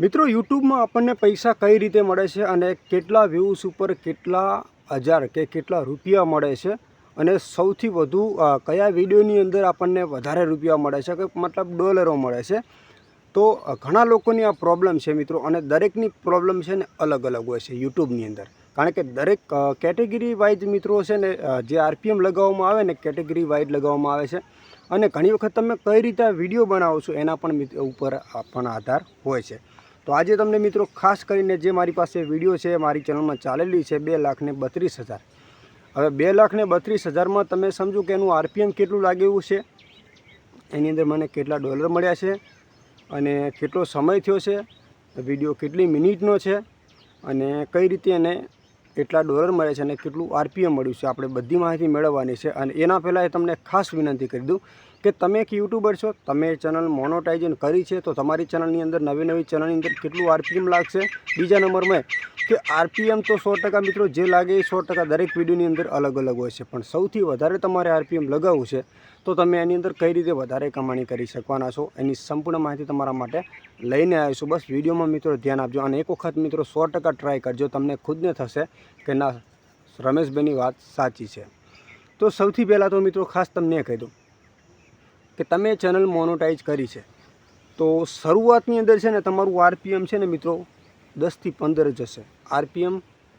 મિત્રો યુટ્યુબમાં આપણને પૈસા કઈ રીતે મળે છે અને કેટલા વ્યૂઝ ઉપર કેટલા હજાર કે કેટલા રૂપિયા મળે છે અને સૌથી વધુ કયા વિડીયોની અંદર આપણને વધારે રૂપિયા મળે છે કે મતલબ ડોલરો મળે છે. તો ઘણા લોકોની આ પ્રોબ્લેમ છે મિત્રો અને દરેકની પ્રોબ્લેમ છે ને અલગ અલગ હોય છે યુટ્યુબની અંદર. કારણ કે દરેક કેટેગરી વાઇઝ મિત્રો છે ને જે આરપીએમ લગાવવામાં આવે ને કેટેગરી વાઇઝ લગાવવામાં આવે છે અને ઘણી વખત તમે કઈ રીતે વીડિયો બનાવો છો એના પણ ઉપર પણ આધાર હોય છે. તો આજે તમને મિત્રો ખાસ કરીને જે મારી પાસે વીડિયો છે, મારી ચેનલમાં ચાલેલી છે, બે લાખ ને બત્રીસ હજાર. હવે બે લાખ ને બત્રીસ હજારમાં તમે સમજો કે એનું આરપીએમ કેટલું લાગેલું છે? એની અંદર મને કેટલા ડોલર મળ્યા છે અને કેટલો સમય થયો છે, વીડિયો કેટલી મિનિટનો છે અને કઈ રીતે એને કેટલા ડોલર મળે છે અને કેટલું આરપીએમ મળ્યું છે, આપણે બધી માહિતી મેળવવાની છે અને એના પહેલાં એ તમને ખાસ વિનંતી કરી દઉં કે તમે એક યુટ્યુબર છો, તમે ચેનલ મોનોટાઇઝન કરી છે, તો તમારી ચેનલની અંદર નવી નવી ચેનલની અંદર કેટલું આરપીએમ લાગશે? બીજા નંબરમાં કે આરપીએમ તો સો ટકા મિત્રો જે લાગે એ સો ટકા દરેક વિડીયોની અંદર અલગ અલગ હોય છે, પણ સૌથી વધારે તમારે આરપીએમ લગાવવું છે, તો તમે એની અંદર કઈ રીતે વધારે કમાણી કરી શકવાના છો, એની સંપૂર્ણ માહિતી તમારા માટે લઈને આવીશું બસ વિડીયોમાં મિત્રો ધ્યાન આપજો અને એક વખત મિત્રો સો ટકા ટ્રાય કરજો, તમને ખુદને થશે કે ના, રમેશભાઈની વાત સાચી છે. તો સૌથી પહેલાં તો મિત્રો ખાસ તમને કહી દઉં કે તમે ચેનલ મોનોટાઈઝ કરી છે. તો શરૂઆતની અંદર છે ને તમારું આરપીએમ છે ને મિત્રો દસથી પંદર જ હશે. આરપીએમ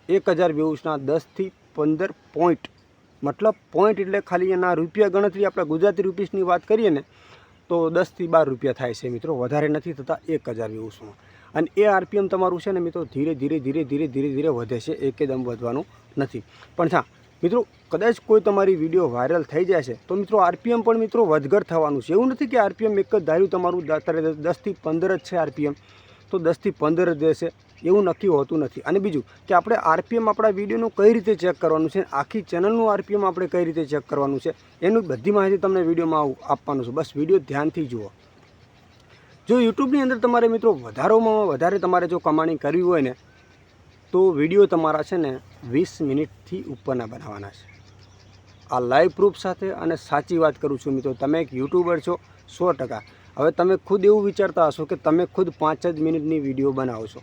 એક હજાર વ્યૂઝના દસથી પંદર પોઈન્ટ મતલબ પોઈન્ટ એટલે ખાલી એના રૂપિયા ગણતરી આપણે ગુજરાતી રૂપીસની વાત કરીએ ને, તો દસથી બાર રૂપિયા થાય છે મિત્રો. વધારે નથી થતા એક હજાર વ્યૂઝમાં અને એ આરપીએમ તમારું છે ને મિત્રો ધીરે ધીરે ધીરે ધીરે ધીરે ધીરે વધે છે. એકદમ વધવાનું નથી. પણ હા, મિત્રો કદાચ કોઈ તમારી વીડિયો વાયરલ થઈ છે તો મિત્રો આરપીએમ પણ મિત્રો વધઘટ થવાનું છે. એવું નથી કે આરપીએમ એક જ ધાર્યું, તમારું અત્યારે દસથી પંદર જ છે આરપીએમ તો દસથી પંદર જ રહેશે. એવું નક્કી હોતું નથી. અને બીજું કે આપણે આરપીએમ આપણા વિડીયોનું કઈ રીતે ચેક કરવાનું છે? આખી ચેનલનું આરપીએમ આપણે કઈ રીતે ચેક કરવાનું છે? એનું બધી માહિતી તમને વિડીયોમાં આપવાનું છે. બસ વીડિયો ધ્યાનથી જુઓ. જો યુટ્યુબની અંદર તમારે મિત્રો વધારોમાં વધારે તમારે જો કમાણી કરવી હોય ને, તો વીડિયો તમારા છે ને વીસ મિનિટથી ઉપરના બનાવવાના છે. આ લાઈવ પ્રૂફ સાથે અને સાચી વાત કરું છું મિત્રો, તમે એક યુટ્યુબર છો, સો ટકા. હવે તમે ખુદ એવું વિચારતા હશો કે તમે ખુદ પાંચ જ મિનિટની વીડિયો બનાવો છો.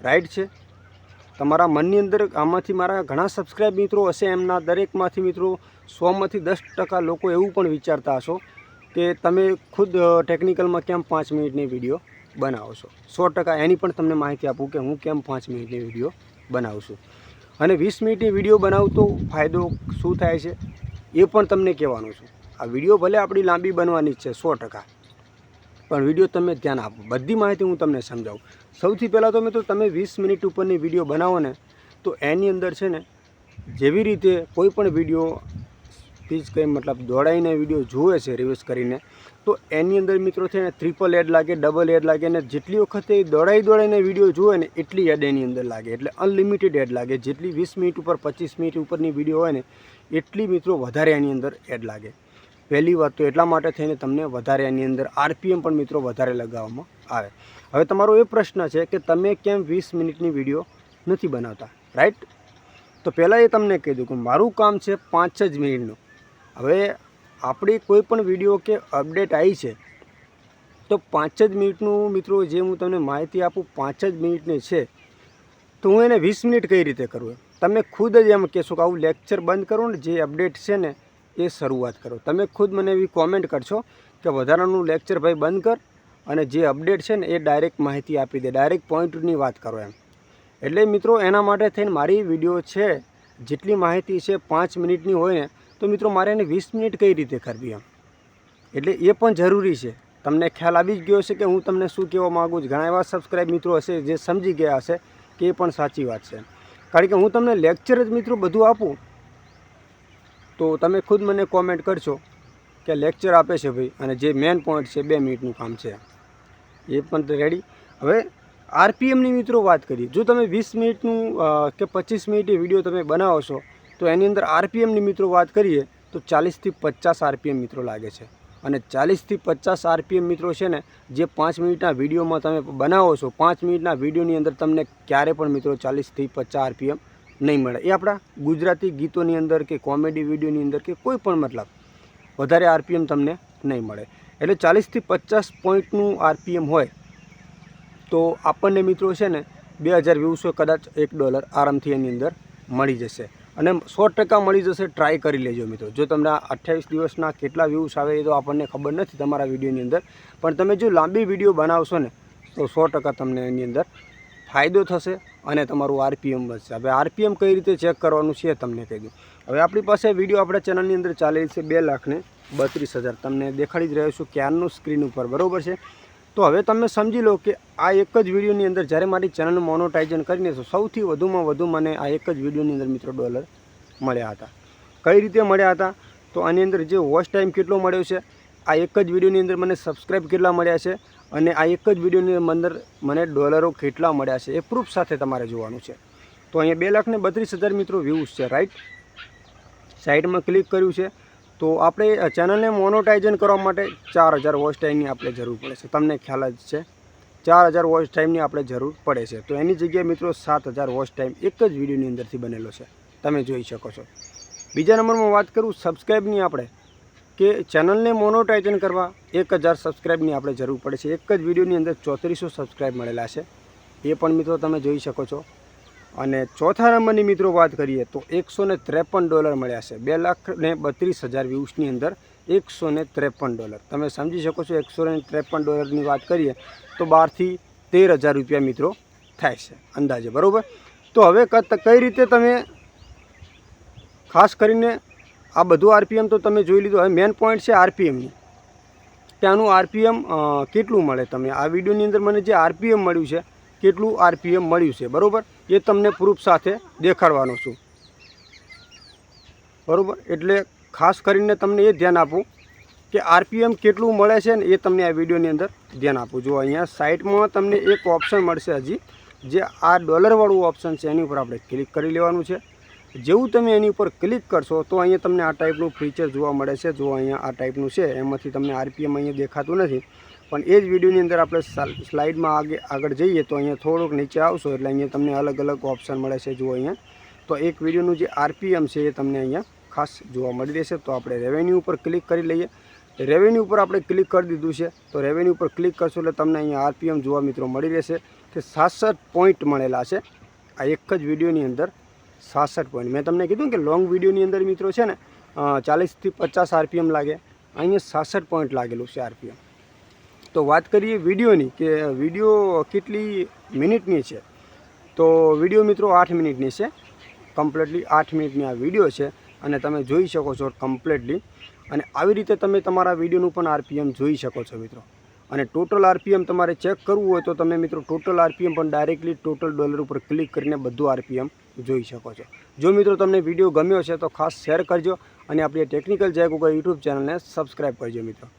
રાઈટ છે? તમારા મનની અંદર આમાંથી મારા ઘણા સબસ્ક્રાઈબ મિત્રો હશે, એમના દરેકમાંથી મિત્રો સોમાંથી દસ ટકા લોકો એવું પણ વિચારતા હશો કે તમે ખુદ ટેકનિકલમાં કેમ પાંચ મિનિટની વીડિયો બનાવો છો. સો ટકા એની પણ તમને માહિતી આપું કે હું કેમ પાંચ મિનિટની વીડિયો બનાવું છું. અને વીસ મિનિટની વીડિયો બનાવું તો ફાયદો શું થાય છે? એ પણ તમને કહેવાનું છું. આ વીડિયો ભલે આપણી લાંબી બનવાની જ છે, સો ટકા. પણ વીડિયો તમે ધ્યાન આપો. બધી માહિતી હું તમને સમજાવું. સૌથી પહેલાં તો મેં તો તમે વીસ મિનિટ ઉપરની વીડિયો બનાવો ને, તો એની અંદર છે ને, જેવી રીતે કોઈ પણ વીડિયો સ્પીચ કંઈ મતલબ દોડાઈને વીડિયો જુએ છે રિવ્યુઝ કરીને. તો એની અંદર મિત્રો છે ને ટ્રિપલ એડ લાગે ડબલ એડ લાગે ને જેટલી વખતે દોડાઈ દોડાઈને વીડિયો જુએ ને એટલી એડ એની અંદર લાગે. એટલે અનલિમિટેડ એડ લાગે. જેટલી વીસ મિનિટ ઉપર, પચીસ મિનિટ ઉપરની વીડિયો હોય ને એટલી મિત્રો વધારે એની અંદર એડ લાગે. પહેલી વાત તો એટલા માટે થઈને તમને વધારે એની અંદર આરપીએમ પણ મિત્રો વધારે લગાવવામાં આવે. હવે તમારો એ પ્રશ્ન છે કે તમે કેમ વીસ મિનિટની વીડિયો નથી બનાવતા? રાઈટ તો પહેલાં એ તમને કહી દઉં કે મારું કામ છે પાંચ જ મિનિટનું. હવે આપણી કોઈ પણ વીડિયો કે અપડેટ આવી છે, તો પાંચ જ મિનિટનું મિત્રો જે હું તમને માહિતી આપું, પાંચ જ મિનિટની છે, તો હું એને વીસ મિનિટ કઈ રીતે કરું તમે ખુદ જ એમ કહેશો કે આવું લેક્ચર બંધ કરો ને જે અપડેટ છે ને, એ શરૂઆત કરો. તમે ખુદ મને એવી કોમેન્ટ કરશો કે વધારાનું લેક્ચર ભાઈ બંધ કર અને જે અપડેટ છે ને, એ ડાયરેક્ટ માહિતી આપી દે ડાયરેક્ટ પોઈન્ટની વાત કરો એમ. એટલે મિત્રો, એના માટે થઈને મારી વીડિયો છે, જેટલી માહિતી છે પાંચ મિનિટની હોય ને તો મિત્રો મારે એને વીસ મિનિટ કઈ રીતે કરવી એમ? એટલે એ પણ જરૂરી છે. તમને ખ્યાલ આવી જ ગયો છે કે હું તમને શું કહેવા માગું છું. ઘણા એવા સબસ્ક્રાઈબ મિત્રો હશે જે સમજી ગયા હશે કે એ પણ સાચી વાત છે. કારણ કે હું તમને લેક્ચર જ મિત્રો બધું આપું, તો તમે ખુદ મને કોમેન્ટ કરશો કે લેક્ચર આપે છે ભાઈ અને જે મેન પોઈન્ટ છે બે મિનિટનું કામ છે. એ પણ રેડી હવે આરપીએમની મિત્રો વાત કરીએ. જો તમે વીસ મિનિટનું કે પચીસ મિનિટની વીડિયો તમે બનાવો છો તો એની અંદર આરપીએમની મિત્રો વાત કરીએ, તો ચાલીસથી પચાસ આરપીએમ મિત્રો લાગે છે. અને ચાલીસથી પચાસ આરપીએમ મિત્રો છે ને, જે પાંચ મિનિટના વિડીયોમાં તમે બનાવો છો, પાંચ મિનિટના વિડીયોની અંદર તમને ક્યારે પણ મિત્રો ચાલીસથી પચાસ આરપીએમ નહીં મળે. એ આપણા ગુજરાતી ગીતોની અંદર કે કોમેડી વિડીયોની અંદર કે કોઈ પણ મતલબ વધારે આરપીએમ તમને નહીં મળે. એટલે ચાલીસથી પચાસ પોઈન્ટનું આરપીએમ હોય, તો આપણને મિત્રો છે ને, બે હજાર વ્યૂસો કદાચ એક ડોલર આરામથી એની અંદર મળી જશે. અને સો ટકા મળી જશે ટ્રાય કરી લેજો મિત્રો. જો તમને અઠ્યાવીસ દિવસના કેટલા વ્યૂઝ આવે એ તો આપણને ખબર નથી તમારા વિડીયોની અંદર. પણ તમે જો લાંબી વીડિયો બનાવશો ને, તો સો ટકા તમને એની અંદર ફાયદો થશે અને તમારું આરપીએમ વધશે. હવે આરપીએમ કઈ રીતે ચેક કરવાનું છે તમને કહી દઉં. હવે આપણી પાસે વીડિયો આપણા ચેનલની અંદર ચાલે છે બે લાખને બત્રીસ હજાર. તમને દેખાડી જ રહ્યો છું ક્યારનું સ્ક્રીન ઉપર. બરાબર છે? તો હવે તમે સમજી લો કે આ એક જ વિડીયોની અંદર જ્યારે મારી ચેનલનું મોનોટાઇઝન કરીને તો સૌથી વધુમાં વધુ મને આ એક જ વિડીયોની અંદર મિત્રો ડોલર મળ્યા હતા. કઈ રીતે મળ્યા હતા? તો આની અંદર જે વોચ ટાઈમ કેટલો મળ્યો છે, આ એક જ વિડીયોની અંદર મને સબસ્ક્રાઈબ કેટલા મળ્યા છે અને આ એક જ વિડીયોની અંદર મને ડોલરો કેટલા મળ્યા છે એ પ્રૂફ સાથે તમારે જોવાનું છે. તો અહીંયા બે લાખ ને બત્રીસ હજાર મિત્રો વ્યૂઝ છે રાઈટ સાઇટમાં ક્લિક કર્યું છે. તો આપણે ચેનલને મોનોટાઇઝન કરવા માટે ચાર હજાર વોચ ટાઈમની આપણે જરૂર પડે છે. તમને ખ્યાલ જ છે. ચાર હજાર વોચ ટાઈમની આપણે જરૂર પડે છે. તો એની જગ્યાએ મિત્રો સાત હજાર વોચ ટાઈમ એક જ વિડીયોની અંદરથી બનેલો છે. તમે જોઈ શકો છો. બીજા નંબરમાં વાત કરું સબસ્ક્રાઈબની આપણે, કે ચેનલને મોનોટાઇઝન કરવા એક હજાર સબસ્ક્રાઈબની આપણે જરૂર પડે છે. એક જ વિડીયોની અંદર ચોત્રીસો સબસ્ક્રાઈબ મળેલા છે. એ પણ મિત્રો તમે જોઈ શકો છો. અને ચોથા નંબરની મિત્રો વાત કરીએ તો એકસો ને ત્રેપન ડોલર મળ્યા છે. બે લાખ ને બત્રીસ હજાર વ્યૂઝની અંદર એકસો ને ત્રેપન ડોલર. તમે સમજી શકો છો એકસો ને ત્રેપન ડોલરની વાત કરીએ તો બારથી તેર હજાર રૂપિયા મિત્રો થાય છે અંદાજે, બરાબર? તો હવે કઈ રીતે તમે ખાસ કરીને આ બધું આરપીએમ તો તમે જોઈ લીધું. હવે મેન પોઈન્ટ છે આરપીએમની. ત્યાંનું આરપીએમ કેટલું મળે તમે આ વિડીયોની અંદર મને જે આરપીએમ મળ્યું છે કેટલું આરપીએમ મળ્યું છે, બરાબર? એ તમને પ્રૂફ સાથે દેખાડવાનો છું. બરાબર? એટલે ખાસ કરીને તમને એ ધ્યાન આપું કે આરપીએમ કેટલું મળે છે ને એ તમને આ વિડીયોની અંદર ધ્યાન આપું. જો અહીંયા સાઇટમાં તમને એક ઓપ્શન મળશે હજી, જે આ ડોલરવાળું ઓપ્શન છે, એની ઉપર આપણે ક્લિક કરી લેવાનું છે. જેવું તમે એની ઉપર ક્લિક કરશો, તો અહીંયા તમને આ ટાઈપનું ફીચર જોવા મળે છે. જો અહીંયા આ ટાઈપનું છે, એમાંથી તમને આરપીએમ અહીંયા દેખાતું નથી. પણ એ જ વિડીયોની અંદર આપણે સ્લાઇડમાં આગે, આગળ જઈએ, તો અહીંયા થોડુંક નીચે આવશો, એટલે અહીંયા તમને અલગ અલગ ઓપ્શન મળે છે જુઓ અહીંયા. તો એક વિડીયોનું જે આરપીએમ છે એ તમને અહીંયા ખાસ જોવા મળી રહેશે. તો આપણે રેવન્યુ ઉપર ક્લિક કરી લઈએ. રેવન્યુ ઉપર આપણે ક્લિક કરી દીધું છે, તો રેવન્યુ ઉપર ક્લિક કરશો એટલે તમને અહીંયા આરપીએમ જોવા મિત્રો મળી રહેશે. કે સાસઠ પોઈન્ટ મળેલા છે. આ એક જ વિડીયોની અંદર સાસઠ પોઈન્ટ મેં તમને કીધું કે લોંગ વિડીયોની અંદર મિત્રો છે ને ચાલીસથી પચાસ આરપીએમ લાગે. અહીંયા સાસઠ પોઈન્ટ લાગેલું છે આરપીએમ તો વાત કરીએ વિડીયોની કે વીડિયો કેટલી મિનિટની છે? તો વીડિયો મિત્રો આઠ મિનિટની છે. કમ્પ્લીટલી આઠ મિનિટની આ વીડિયો છે અને તમે જોઈ શકો છો કમ્પ્લીટલી અને આવી રીતે તમે તમારા વિડીયોનું પણ આરપીએમ જોઈ શકો છો મિત્રો. અને ટોટલ આરપીએમ તમારે ચેક કરવું હોય તો તમે મિત્રો ટોટલ આરપીએમ પણ ડાયરેક્ટલી ટોટલ ડોલર ઉપર ક્લિક કરીને બધું આરપીએમ જોઈ શકો છો. જો મિત્રો તમને વીડિયો ગમ્યો છે તો ખાસ શેર કરજો અને આપણી ટેકનિકલ જય ગૂગલ યુટ્યુબ ચેનલને સબસ્ક્રાઈબ કરજો મિત્રો.